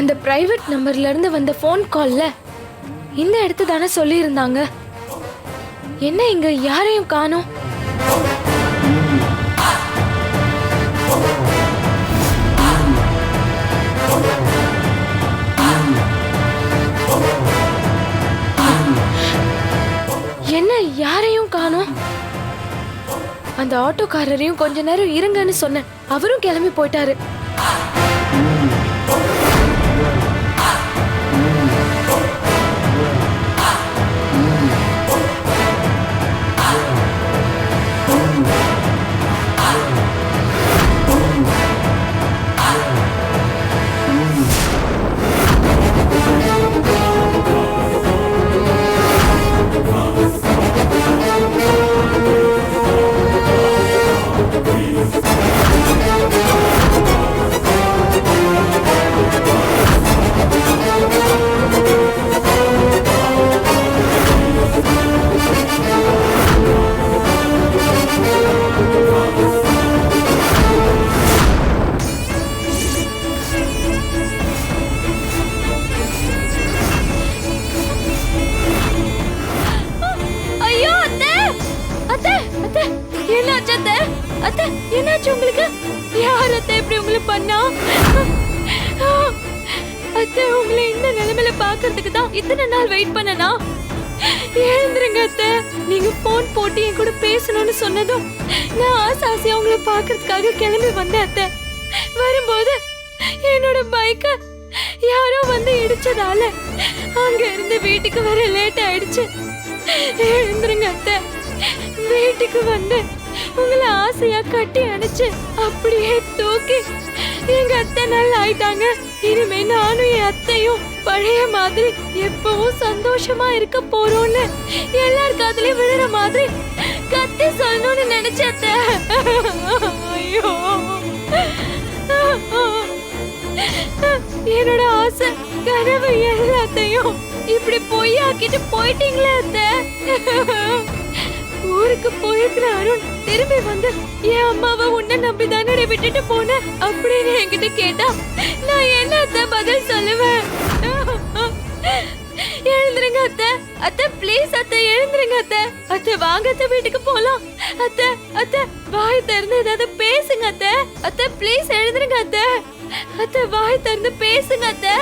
Private நம்பர்ல இருந்து வந்த ஃபோன் கால்ல இந்த இடத்து தானே சொல்லியிருந்தாங்க. என்ன இங்க யாரையும் காணோம்? என்ன யாரையும் காணோம்? அந்த ஆட்டோக்காரரையும் கொஞ்ச நேரம் இருங்கன்னு சொன்னேன். அவரும் கிளம்பி போயிட்டாரு. என்னாச்சு அத்தை அத்தை என்னாச்சு உங்களுக்கு? யார் அத்தை இப்படி உங்களை பண்ணா? அத்தை உங்களை இந்த நிலைமையில பாக்குறதுக்கு தான் இத்தனை நாள் வெயிட் பண்ணனா? எழுந்துருங்க அத்தை. நீங்க போன் போட்டு என் கூட பேசணும்னு சொன்னதும் நான் ஆசை ஆசையா உங்களை பாக்குறதுக்காக கிளம்பி வந்தேன் அத்தை. வரும்போது என்னோட பைக்க யாரோ வந்து இடிச்சதால அங்க இருந்து வீட்டுக்கு வர லேட் ஆயிடுச்சு. எழுந்துருங்க அத்தை. வீட்டுக்கு வந்து ஆசையா கட்டி அணைச்சு அப்படியே தூக்கி எங்க அத்தை நல்லா ஆயிட்டாங்க. இனிமே நானும் என் அத்தையும் பழைய மாதிரி எப்பவும் சந்தோஷமா இருக்க போறோம்னு எல்லார் காதுலயும் விழுற மாதிரி கத்தி சொல்லணும்னு நினைச்சத்த ஐயோ. என்னோட ஆசை கனவு எல்லாத்தையும் இப்படி பொய்யாக்கிட்டு போயிட்டீங்களே அத்தை. ஊருக்கு போயிருக்கிற அருண் திரும்பி வந்து என் அம்மாவை உன்னை நம்பி தானே விட்டுட்டு போனேன் அப்படின்னு என்கிட்ட கேட்டா நான் என்ன அத்தை பதில் சொல்லுவேன்? எழுந்துருங்க அத்தை அத்தை ப்ளீஸ் அத்தை எழுந்துருங்க அத்தை. அத்தை வாங்க அத்தை வீட்டுக்கு போலாம். அத்தை அத்தை வாய் திறந்து ஏதாவது பேசுங்க அத்தை. அத்தை ப்ளீஸ் எழுந்துருங்க அத்தை. அத்தை வாய் திறந்து பேசுங்க அத்தை.